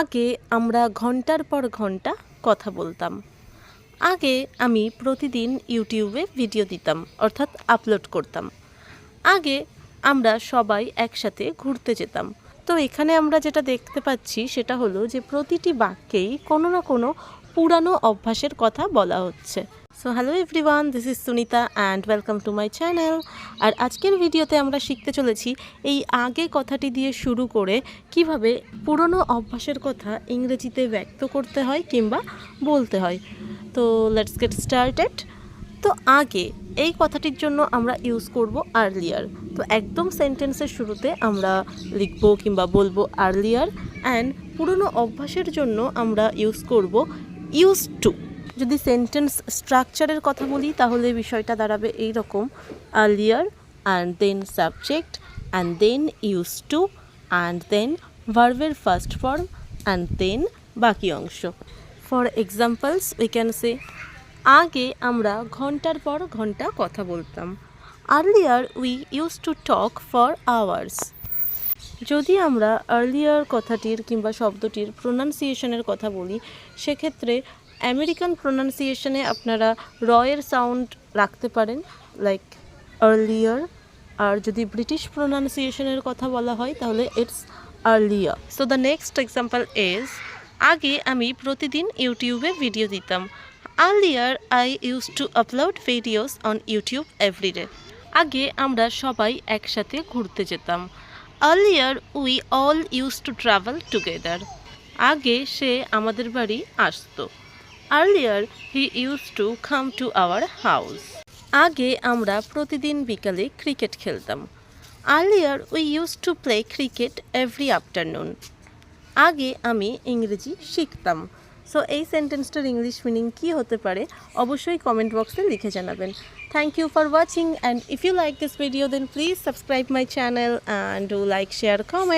আগে আমরা ঘণ্টার পর ঘণ্টা কথা বলতাম। আগে আমি প্রতিদিন ইউটিউবে ভিডিও দিতাম, অর্থাৎ আপলোড করতাম। আগে আমরা সবাই একসাথে ঘুরতে যেতাম। তো এখানে আমরা যেটা দেখতে পাচ্ছি সেটা হলো যে প্রতিটি বাক্যেই কোনো না কোনো পুরানো অভ্যাসের কথা বলা হচ্ছে। So hello everyone this is Sunita and welcome to my channel আর আজকের ভিডিওতে আমরা শিখতে চলেছি এই আগে কথাটি দিয়ে শুরু করে কীভাবে পুরনো অভ্যাসের কথা ইংরেজিতে ব্যক্ত করতে হয় কিংবা বলতে হয়। তো লেটস গেট স্টার্টেড তো, আগে এই কথাটির জন্য আমরা ইউজ করব আর্লিয়ার তো, একদম সেন্টেন্সের শুরুতে আমরা লিখব কিংবা বলব আর্লিয়ার অ্যান্ড পুরনো অভ্যাসের জন্য আমরা ইউজ করব ইউজ টু যদি সেন্টেন্স স্ট্রাকচারের কথা বলি, তাহলে বিষয়টা দাঁড়াবে এই রকম earlier and then subject and then use to and then ভার্ভের first form and then বাকি অংশ। For examples we can say আগে আমরা ঘণ্টার পর ঘণ্টা কথা বলতাম। Earlier we use to talk for hours যদি আমরা আর্লিয়ার কথাটির কিংবা শব্দটির প্রোনাউন্সিয়েশনের কথা বলি, সেক্ষেত্রে আমেরিকান প্রোনাউন্সিয়েশনে আপনারা রয়ের সাউন্ড রাখতে পারেন লাইক আর্লিয়ার আর যদি ব্রিটিশ প্রোনাউন্সিয়েশনের কথা বলা হয়, তাহলে it's earlier so the next example is আগে আমি প্রতিদিন ইউটিউবে ভিডিও দিতাম। Earlier I use to upload videos on YouTube everyday আগে আমরা সবাই একসাথে ঘুরতে যেতাম। Earlier we all use to travel together আগে সে আমাদের বাড়ি আসতো। Earlier he use to come to our house আগে আমরা প্রতিদিন বিকালে ক্রিকেট খেলতাম। Earlier we use to play cricket every afternoon আগে আমি ইংরেজি শিখতাম। সো এই সেন্টেন্সটার ইংলিশ মিনিং কী হতে পারে, অবশ্যই কমেন্ট বক্সে লিখে জানাবেন। Thank you for watching and if you like this video then please subscribe my channel and do like share comment